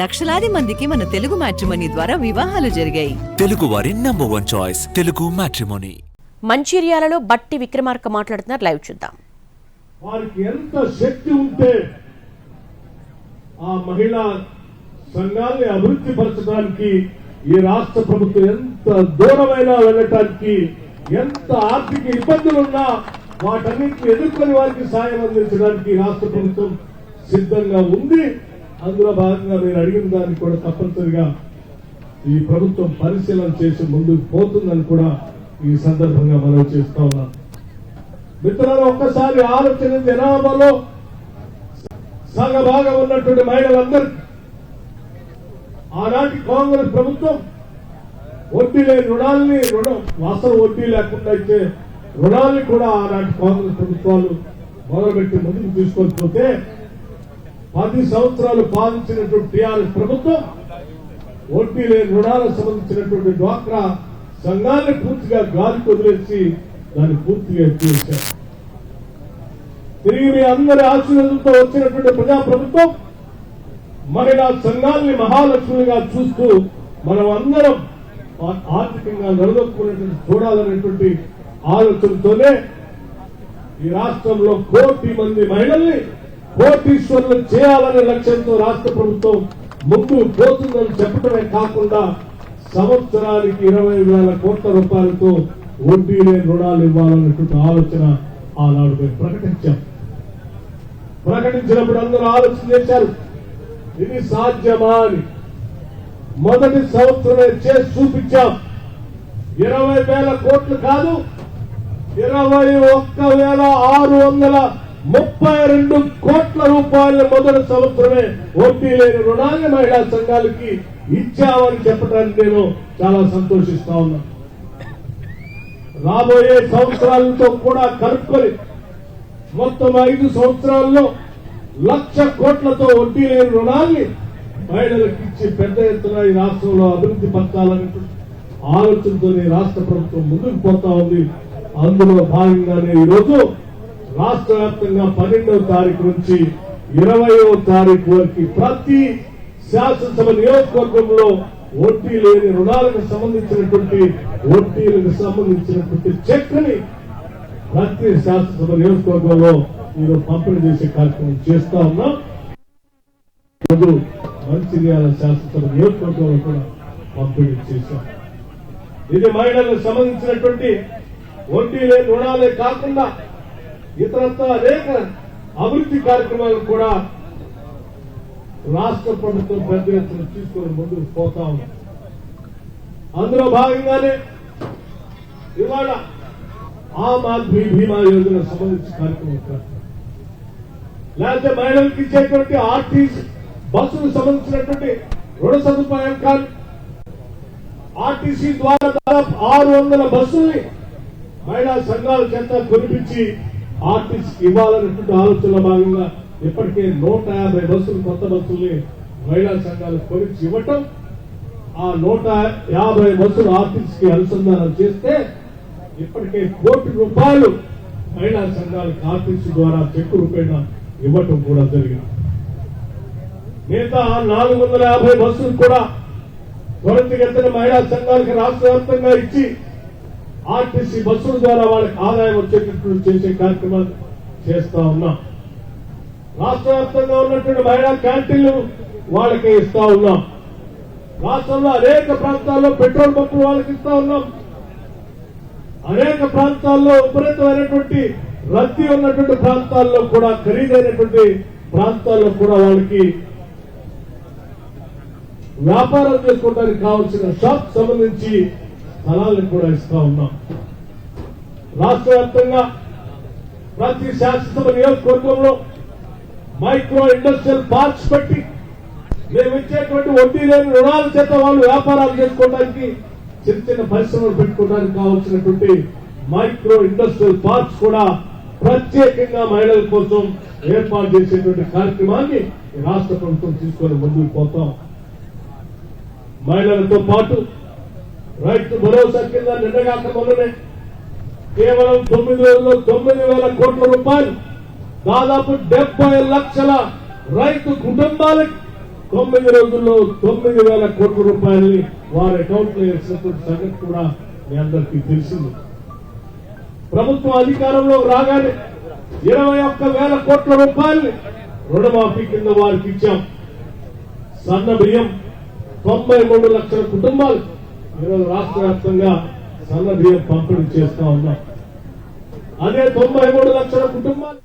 లక్షలాది మందికి మన తెలుగు మ్యాట్రిమనీ ద్వారా వివాహాలు జరిగాయి. తెలుగు వారి number one choice Telugu matrimony. మంచిర్యాలలో Bhatti Vikramarka మాట్లాడుతున్నారు. లైవ్ చూద్దాం. వారికి ఎంత శక్తి ఉంటే ఆ మహిళా సంఘాన్ని అభివృద్ధి పరచడానికి ఈ రాష్ట్ర ప్రభుత్వం ఎంత దూరమైనా వెళ్ళటానికి ఎంత ఆర్థిక ఇబ్బందులున్నా వాటన్నిటిని ఎదుర్కొని వారికి సాయం అందించడానికి రాష్ట్ర ప్రభుత్వం సిద్ధంగా ఉంది. అందులో భాగంగా మీరు అడిగిన దాన్ని కూడా తప్పనిసరిగా ఈ ప్రభుత్వం పరిశీలన చేసి ముందుకు పోతుందని కూడా ఈ సందర్భంగా మనం చేస్తా ఉన్నాం. మిత్రులను ఒక్కసారి ఆలోచన జనాభాలో సగభాగం ఉన్నటువంటి మహిళలందరికీ ఆనాటి కాంగ్రెస్ ప్రభుత్వం వడ్డీ లేని రుణాలని రుణం అసలు వడ్డీ లేకుండా ఇచ్చే రుణాలని కూడా ఆనాటి కాంగ్రెస్ ప్రభుత్వాలు మొదలుపెట్టి ముందుకు తీసుకొని పోతే పది సంవత్సరాలు పాలించినటువంటి టీఆర్ఎస్ ప్రభుత్వం వడ్డీ లేని రుణాలకు సంబంధించినటువంటి డ్వాక్రా సంఘాన్ని పూర్తిగా గాలికి వదిలేసి దాన్ని పూర్తిగా ఎత్తివేశారు తిరిగి మీ అందరి ఆశీర్వాదంతో వచ్చినటువంటి ప్రజా ప్రభుత్వం మహిళా సంఘాల్ని మహాలక్ష్మిగా చూస్తూ మనం అందరం ఆర్థికంగా నిలదొక్కునేటువంటి చూడాలనేటువంటి ఆలోచనతోనే ఈ రాష్ట్రంలో కోటి మంది మహిళల్ని కోటీశ్వరులు చేయాలనే లక్ష్యంతో రాష్ట్ర ప్రభుత్వం ముందు పోతుందని చెప్పడమే కాకుండా సంవత్సరానికి ఇరవై వేల కోట్ల రూపాయలతో వడ్డీ లేని రుణాలు ఇవ్వాలన్నటువంటి ఆలోచన ఆనాడు మేము ప్రకటించాం. ప్రకటించినప్పుడు అందరూ ఆలోచన చేశారు ఇది సాధ్యమా అని. మొదటి సంవత్సరమే చేసి చూపించాం. ఇరవై వేల కోట్లు కాదు ఇరవై ఒక్క వేల ఆరు వందల ముప్పై రెండు కోట్ల రూపాయల మొదటి సంవత్సరమే వడ్డీ లేని రుణాన్ని మహిళా సంఘాలకి ఇచ్చామని చెప్పడానికి నేను చాలా సంతోషిస్తా ఉన్నా. రాబోయే సంవత్సరాలతో కూడా కలుపుకొని మొత్తం ఐదు సంవత్సరాల్లో లక్ష కోట్లతో వడ్డీ లేని రుణాన్ని మహిళలకు ఇచ్చి పెద్ద ఎత్తున ఈ రాష్ట్రంలో అభివృద్ధి పరచాలని ఆలోచనతో రాష్ట్ర ప్రభుత్వం ముందుకు పోతా ఉంది. అందులో భాగంగానే ఈరోజు రాష్ట్ర వ్యాప్తంగా పన్నెండవ తారీఖు నుంచి ఇరవయో తారీఖు వరకు ప్రతి శాసనసభ నియోజకవర్గంలో వడ్డీ లేని రుణాలకు సంబంధించినటువంటి వడ్డీలకు సంబంధించినటువంటి చెక్ని ప్రతి శాసనసభ నియోజకవర్గంలో మీరు పంపిణీ చేసే కార్యక్రమం చేస్తా ఉన్నాం. ఈరోజు మంచిర్యాల శాసనసభ నియోజకవర్గంలో కూడా పంపిణీ చేశాం. ఇది మహిళలకు సంబంధించినటువంటి వడ్డీ లేని రుణాలే కాకుండా ఇతరత్వ అనేక అభివృద్ధి కార్యక్రమాలు కూడా రాష్ట్ర ప్రభుత్వం పెద్ద ఎత్తున తీసుకుని ముందుకు పోతా ఉంది. అందులో భాగంగానే ఇవాళ ఆమ్ ఆద్మీ బీమా యోజన సంబంధించి కార్యక్రమం లేకపోతే మహిళలకు ఇచ్చేటువంటి ఆర్టీసీ బస్సులకు సంబంధించినటువంటి రుణ సదుపాయం కానీ ఆర్టీసీ ద్వారా దాదాపు ఆరు వందల బస్సుల్ని మహిళా సంఘాల చేత కొనిపించి ఆర్టిస్ట్ ఇవ్వాలన్నటువంటి ఆలోచనలో భాగంగా ఇప్పటికే నూట యాభై బస్సులు కొత్త బస్సుల్ని మహిళా సంఘాలు కొనిచ్చి ఇవ్వటం ఆ నూట యాభై బస్సులు ఆర్టీసీకి అనుసంధానం చేస్తే ఇప్పటికే కోటి రూపాయలు మహిళా సంఘాలకు ఆర్టిస్ట్ ద్వారా చెక్కు రూపేణ ఇవ్వటం కూడా జరిగింది. మిగతా నాలుగు వందల యాభై బస్సులు కూడా త్వరితగతిన మహిళా సంఘాలకు రాష్ట్ర వ్యాప్తంగా ఇచ్చి ఆర్టీసీ బస్సుల ద్వారా వాళ్ళకి ఆదాయం వచ్చేటట్లు చేసే కార్యక్రమాలు చేస్తా ఉన్నాం. రాష్ట్ర వ్యాప్తంగా ఉన్నటువంటి మహిళా క్యాంటీన్లు వాళ్ళకి ఇస్తా ఉన్నాం. రాష్ట్రంలో అనేక ప్రాంతాల్లో పెట్రోల్ పంపులు వాళ్ళకి ఇస్తా ఉన్నాం. అనేక ప్రాంతాల్లో విపరీతమైనటువంటి రద్దీ ఉన్నటువంటి ప్రాంతాల్లో కూడా ఖరీదైనటువంటి ప్రాంతాల్లో కూడా వాళ్ళకి వ్యాపారం చేసుకోవడానికి కావాల్సిన షాప్ సంబంధించి స్థలాలను కూడా ఇస్తా ఉన్నాం. రాష్ట్ర వ్యాప్తంగా ప్రతి శాసనసభ నియోజకవర్గంలో మైక్రో ఇండస్ట్రియల్ పార్క్స్ పెట్టి మేము ఇచ్చేటువంటి వడ్డీ లేని రుణాల చేత వాళ్ళు వ్యాపారాలు చేసుకోవడానికి చిన్న చిన్న పరిశ్రమలు పెట్టుకోవడానికి కావాల్సినటువంటి మైక్రో ఇండస్ట్రియల్ పార్క్స్ కూడా ప్రత్యేకంగా మహిళల కోసం ఏర్పాటు చేసేటువంటి కార్యక్రమాన్ని రాష్ట్ర ప్రభుత్వం తీసుకొని ముందుకు పోతాం. మహిళలతో పాటు రైతు భరోసా కింద నిన్నగాక మొన్ననే కేవలం తొమ్మిది రోజుల్లో తొమ్మిది వేల కోట్ల రూపాయలు. దాదాపు డెబ్బై లక్షల రైతు కుటుంబాలకు తొమ్మిది రోజుల్లో తొమ్మిది వేల కోట్ల రూపాయలని వారి అకౌంట్లో వేసినటువంటి సంగతి కూడా మీ అందరికీ తెలిసింది. ప్రభుత్వం అధికారంలో రాగానే ఇరవై ఒక్క వేల కోట్ల రూపాయలు రుణమాఫీ కింద వారికి ఇచ్చాం. సన్న బియ్యం తొంభై మూడు లక్షల కుటుంబాలు ఈరోజు రాష్ట్ర వ్యాప్తంగా సన్న బియ్యం పంపిణీ చేస్తా ఉన్నాం. అదే తొంభై మూడు లక్షల కుటుంబాలు